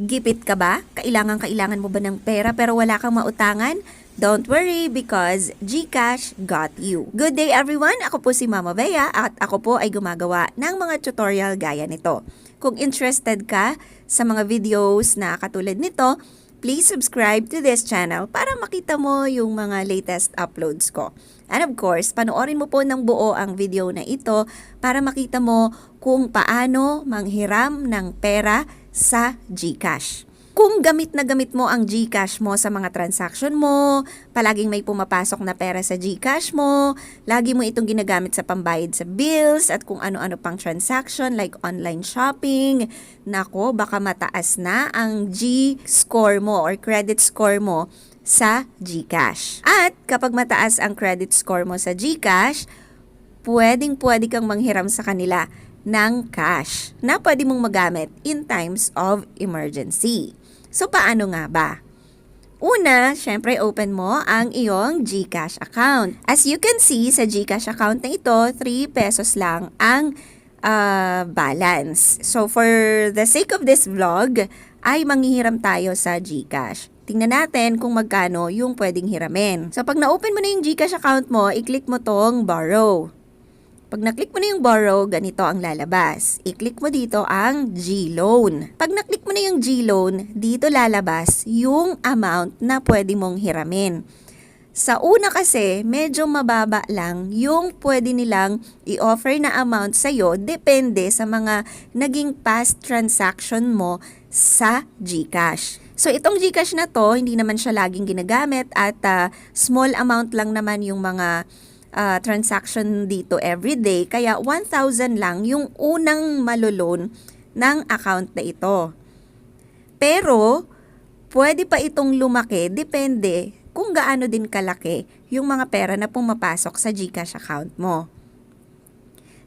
Gipit ka ba? Kailangan kailangan mo ba ng pera pero wala kang mautangan? Don't worry because GCash got you. Good day everyone! Ako po si Mama Bea at ako po ay gumagawa ng mga tutorial gaya nito. Kung interested ka sa mga videos na katulad nito, please subscribe to this channel para makita mo yung mga latest uploads ko. And of course, panoorin mo po ng buo ang video na ito para makita mo kung paano manghiram ng pera sa GCash. Kung gamit na gamit mo ang GCash mo sa mga transaction mo, palaging may pumapasok na pera sa GCash mo, lagi mo itong ginagamit sa pambayad sa bills at kung ano-ano pang transaction like online shopping, nako baka mataas na ang G-score mo or credit score mo sa GCash. At kapag mataas ang credit score mo sa GCash, pwedeng pwede kang manghiram sa kanila ng cash na pwede mong magamit in times of emergency. So, paano nga ba? Una, syempre open mo ang iyong GCash account. As you can see, sa GCash account na ito, 3 pesos lang ang ah, balance. So, for the sake of this vlog, ay manghihiram tayo sa GCash. Tingnan natin kung magkano yung pwedeng hiramin. So, pag na-open mo na yung GCash account mo, i-click mo tong borrow. Pag na-click mo na yung borrow, ganito ang lalabas. I-click mo dito ang G-loan. Pag na-click mo na yung G-loan, dito lalabas yung amount na pwede mong hiramin. Sa una kasi, medyo mababa lang yung pwede nilang i-offer na amount sa'yo depende sa mga naging past transaction mo sa GCash. So itong GCash na to, hindi naman siya laging ginagamit at ah, small amount lang naman yung mga ah, transaction dito every day. Kaya 1,000 lang yung unang malulon ng account na ito. Pero, pwede pa itong lumaki, depende kung gaano din kalaki yung mga pera na pumapasok sa GCash account mo.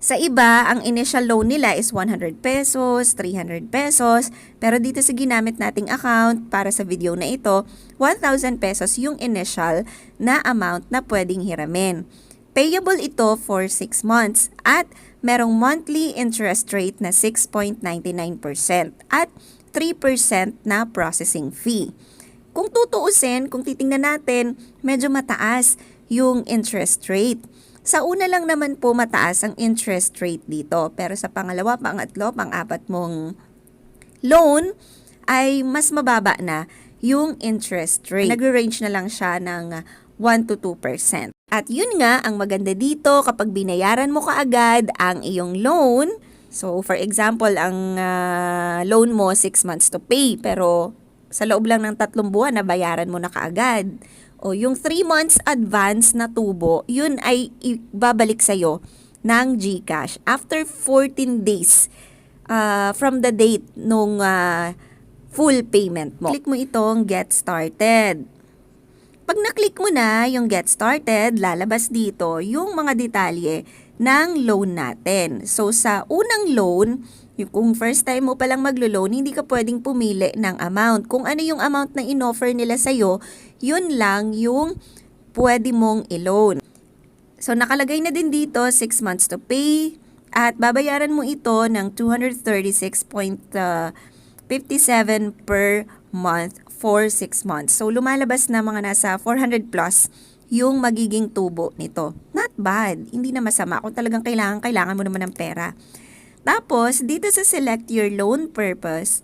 Sa iba, ang initial loan nila is 100 pesos, 300 pesos, pero dito sa ginamit nating account para sa video na ito, 1,000 pesos yung initial na amount na pwedeng hiramin. Payable ito for 6 months at merong monthly interest rate na 6.99% at 3% na processing fee. Kung tutuusin, kung titingnan natin, medyo mataas yung interest rate. Sa una lang naman po mataas ang interest rate dito, pero sa pangalawa, pangatlo, pang-apat mong loan ay mas mababa na yung interest rate. Nagre-range na lang siya ng 1 to 2%. At yun nga, ang maganda dito kapag binayaran mo kaagad ang iyong loan, so for example, ang ah, loan mo 6 months to pay, pero sa loob lang ng tatlong buwan na bayaran mo na kaagad. O yung 3 months advance na tubo, yun ay ibabalik sa'yo ng GCash after 14 days uh, from the date nung uh, full payment mo. Click mo itong Get Started. Pag na-click mo na yung Get Started, lalabas dito yung mga detalye ng loan natin. So sa unang loan, kung first time mo palang maglo-loan, hindi ka pwedeng pumili ng amount. Kung ano yung amount na in-offer nila sa'yo, yun lang yung pwede mong i-loan. So nakalagay na din dito 6 months to pay at babayaran mo ito ng 236.57 per month for 6 months. So lumalabas na mga nasa 400 plus yung magiging tubo nito. Not bad. Hindi na masama kung talagang kailangan, kailangan mo naman ng pera. Tapos, dito sa select your loan purpose,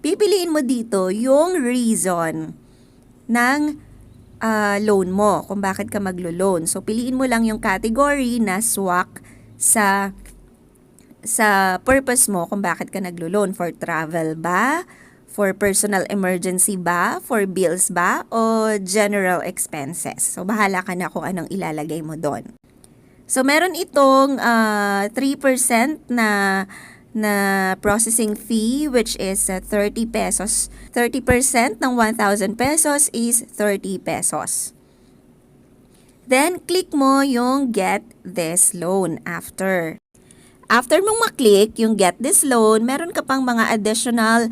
pipiliin mo dito yung reason ng ah, loan mo, kung bakit ka maglo-loan. So, piliin mo lang yung category na swak sa sa purpose mo kung bakit ka naglo-loan. For travel ba? For personal emergency ba? For bills ba? O general expenses? So, bahala ka na kung anong ilalagay mo doon. So, meron itong ah, 3% na na processing fee which is ah, 30 pesos. 30% ng 1,000 pesos is 30 pesos. Then, click mo yung get this loan after. After mong maklik yung get this loan, meron ka pang mga additional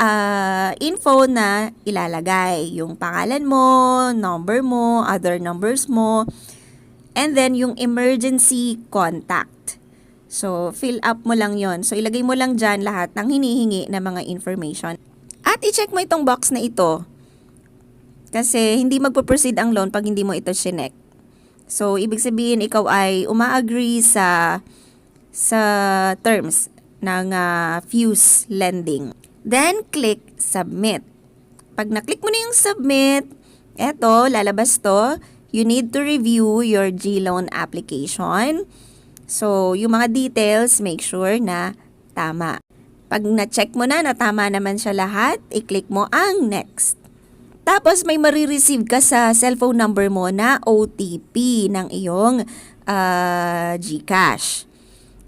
ah, info na ilalagay. Yung pangalan mo, number mo, other numbers mo, and then yung emergency contact. So, fill up mo lang yon So, ilagay mo lang dyan lahat ng hinihingi na mga information. At i-check mo itong box na ito. Kasi hindi magpo-proceed ang loan pag hindi mo ito chinek. So, ibig sabihin ikaw ay uma-agree sa sa terms ng ah, Fuse Lending. Then, click Submit. Pag na-click mo na yung Submit, eto, lalabas to. You need to review your G-Loan application. So, yung mga details, make sure na tama. Pag na-check mo na na tama naman siya lahat, i-click mo ang Next. Tapos may marireceive ka sa cellphone number mo na OTP ng iyong ah, GCash.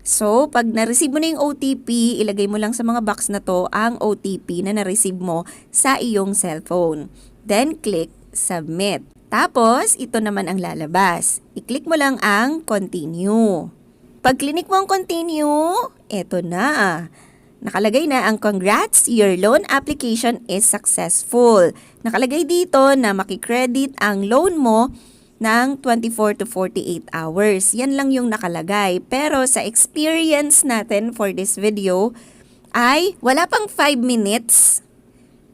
So, pag na-receive mo na yung OTP, ilagay mo lang sa mga box na to ang OTP na na-receive mo sa iyong cellphone. Then, click Submit. Tapos, ito naman ang lalabas. I-click mo lang ang Continue. Pag click mo ang Continue, eto na. Nakalagay na ang congrats, your loan application is successful. Nakalagay dito na makikredit ang loan mo ng 24 to 48 hours. Yan lang yung nakalagay. Pero sa experience natin for this video ay wala pang 5 minutes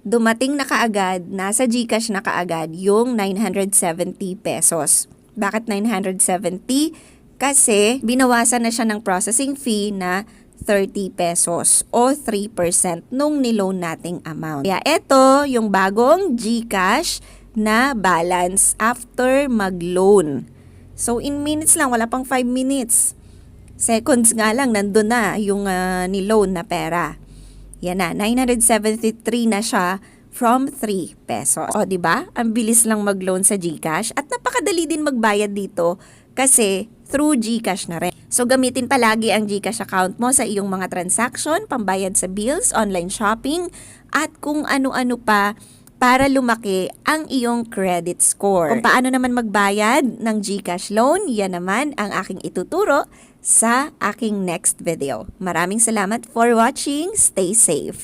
dumating na kaagad, nasa GCash na kaagad yung 970 pesos. Bakit 970? Kasi binawasan na siya ng processing fee na 30 pesos o 3% nung niloan nating amount. Kaya ito yung bagong GCash na balance after mag-loan. So in minutes lang, wala pang 5 minutes. Seconds nga lang, nandun na yung ah, niloan na pera. Yan na, 973 na siya from 3 pesos. O, di ba? Ang bilis lang mag-loan sa GCash at napakadali din magbayad dito kasi through GCash na rin. So, gamitin palagi ang GCash account mo sa iyong mga transaction, pambayad sa bills, online shopping, at kung ano-ano pa para lumaki ang iyong credit score. Kung paano naman magbayad ng GCash loan, yan naman ang aking ituturo sa aking next video. Maraming salamat for watching. Stay safe.